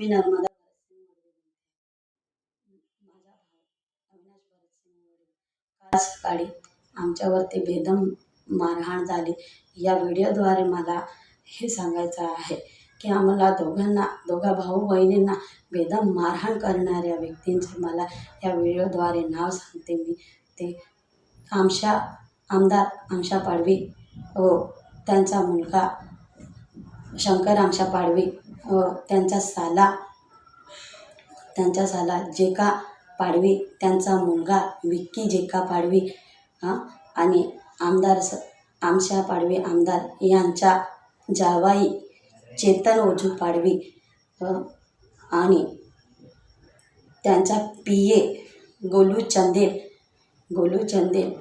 मी नर्मदा माझा भाऊ अविनाश भरतसिंग काल सकाळी आमच्यावरती बेदम मारहाण झाली. या व्हिडिओद्वारे मला हे सांगायचं आहे की आम्हाला दोघांना दोघा भाऊ बहिणींना बेदम मारहाण करणाऱ्या व्यक्तींचे मला या व्हिडिओद्वारे नाव सांगते मी. ते आमशा आमदार आमशा पाडवी. व त्यांचा मुलगा शंकर आमशा पाडवी. त्यांचा साला. त्यांचा साला जेका पाडवी त्यांचा मुलगा विक्की जेका पाडवी हां आणि आमदार स आमशा पाडवी आमदार यांच्या जावाई चेतन ओजू पाडवी आणि त्यांचा पी ए गोलू चंदेल गोलू चंदेल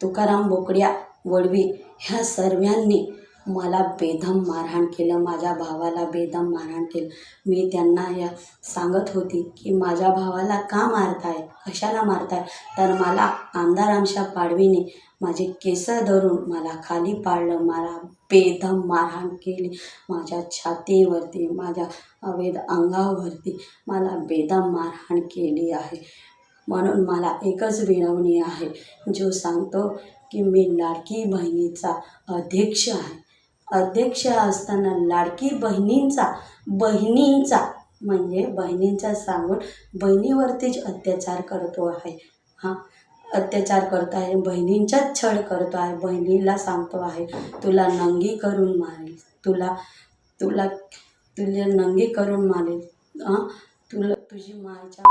तुकाराम बोकड्या वडवी ह्या सर्वांनी मला बेदम मारहाण केलं माझ्या भावाला बेदम मारहाण केलं. मी त्यांना या सांगत होती की माझ्या भावाला का मारताय? कशाला मारताय? तर मला आमदार आमच्या पाडवीने माझे केस धरून मला खाली पाडलं मला बेदम मारहाण केली. माझ्या छातीवरती माझ्या अवैध अंगावरती मला बेदम मारहाण केली आहे. म्हणून मला एकच विनवणी आहे जो सांगतो की मी लाडकी बहिणीचा अध्यक्ष आहे. अध्यक्ष असताना लाडकी बहिणींचा बहिणींचा म्हणजे बहिणींचा सांगून बहिणीवरतीच अत्याचार करतो आहे. हां अत्याचार करतो आहे बहिणींचाच छळ करतो आहे बहिणीला सांगतो आहे तुला नंगी करून मारेल तुला तुला तुला नंगी करून मारेल हां तुला तुझी मायच्या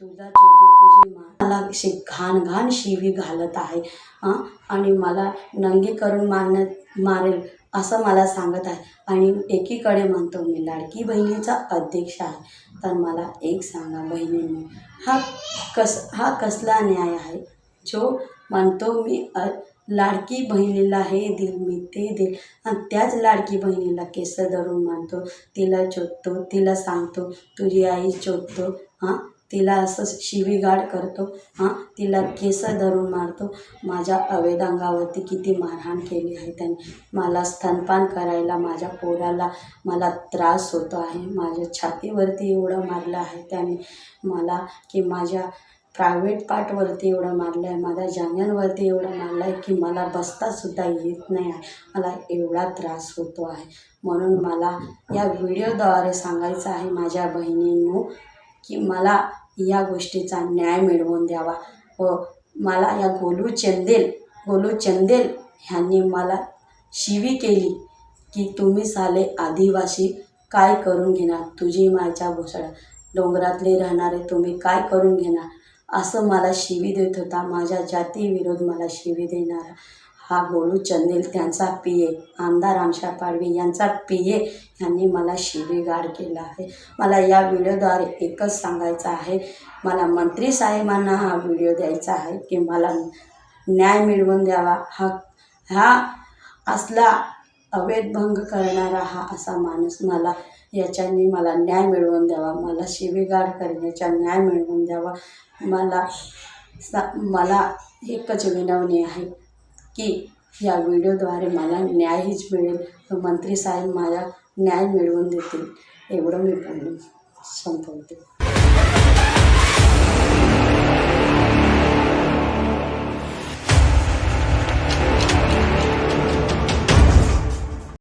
तुझा चोदू तुझी मा मला शे घाण घाण शिवी घालत आहे हां आणि मला नंगी करून मारण्यात मारेल असं मला सांगत आहे. आणि एकीकडे म्हणतो मी लाडकी बहिणीचा अध्यक्ष आहे. तर मला एक सांगा बहिणींनो हा कस हा कसला न्याय आहे? जो म्हणतो मी अ लाडकी बहिणीला हे देईल मी ते देईल. आणि त्याच लाडकी बहिणीला केस धरून मानतो तिला चोदतो तिला सांगतो तुझी आई चोदतो हां? तिला असं शिवीगाळ करतो हां तिला केस धरून मारतो. माझ्या अवैध अंगावरती किती मारहाण केली आहे त्याने. मला स्तनपान करायला माझ्या पोराला मला त्रास होतो आहे. माझ्या छातीवरती एवढं मारलं आहे त्याने. मला की माझ्या प्रायव्हेट पार्टवरती एवढं मारलं आहे. माझ्या जांघ्यांवरती एवढं मारलं आहे की मला बसतासुद्धा येत नाही आहे. मला एवढा त्रास होतो आहे. म्हणून मला या व्हिडिओद्वारे सांगायचं आहे माझ्या बहिणींनो की मला या गोष्टीचा न्याय मिळवून द्यावा. व मला या गोलू चंदेल गोलू चंदेल ह्यांनी मला शिवी केली की तुम्ही साले आदिवासी काय करून घेणार? तुझी माझ्या भोसड्या डोंगरातले राहणारे तुम्ही काय करून घेणार? असं मला शिवी देत होता. माझ्या जातीविरोध मला शिवी देणारा. हा गोलू चंदेल त्यांचा पी ए. आमदार आमशा पाडवी यांचा पी ए. यांनी मला शिवीगार केला आहे. मला या व्हिडिओद्वारे एकच सांगायचं आहे. मला मंत्री साहेबांना हा व्हिडिओ द्यायचा आहे की मला न्याय मिळवून द्यावा. हा हा असला अवैधभंग करणारा हा असा माणूस मला याच्यानी मला न्याय मिळवून द्यावा. मला शिवीगार करण्याचा न्याय मिळवून द्यावा. मला सा मला एकच विनवणी आहे. की या व्हिडिओद्वारे मला न्यायच मिळेल. मंत्री साहेब मला न्याय मिळवून देतील. एवढं मी बोलून संपवते.